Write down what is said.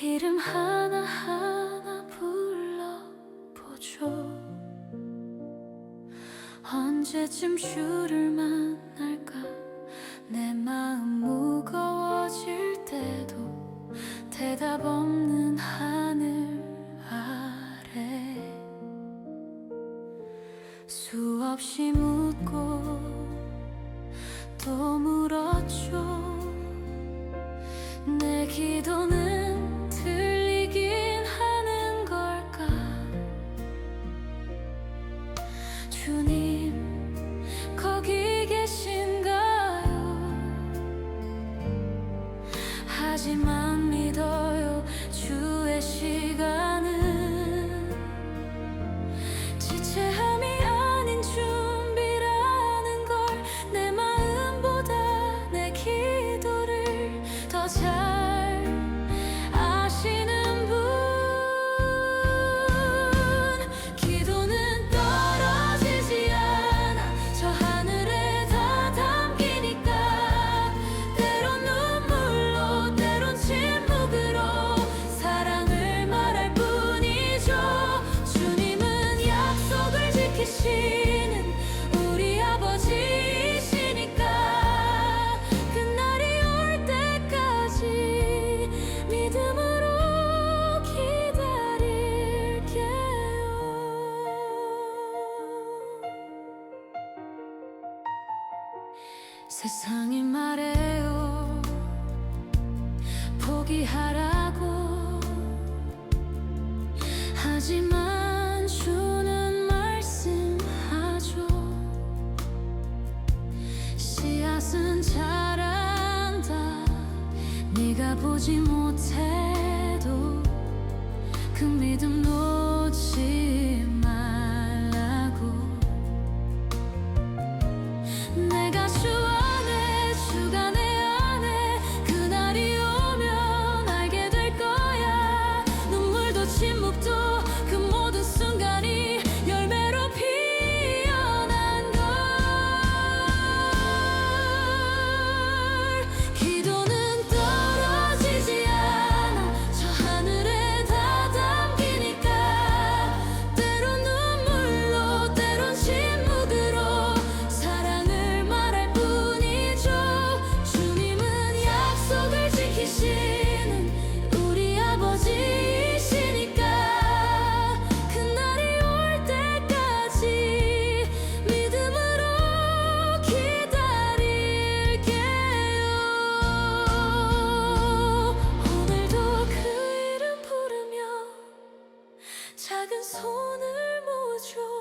이름 하나하나 불러보죠. 언제쯤 주를 만날까? 내 마음 무거워질 때도 대답 없는 하늘 아래. 수없이 묻고 또 물었죠. 내 기도는 주님 거기 계신가요? 하지만 세상이 말해요. 포기하라고. 하지만 주는 말씀하죠. 씨앗은 자란다. 네가 보지 못해 작은 손을 모으죠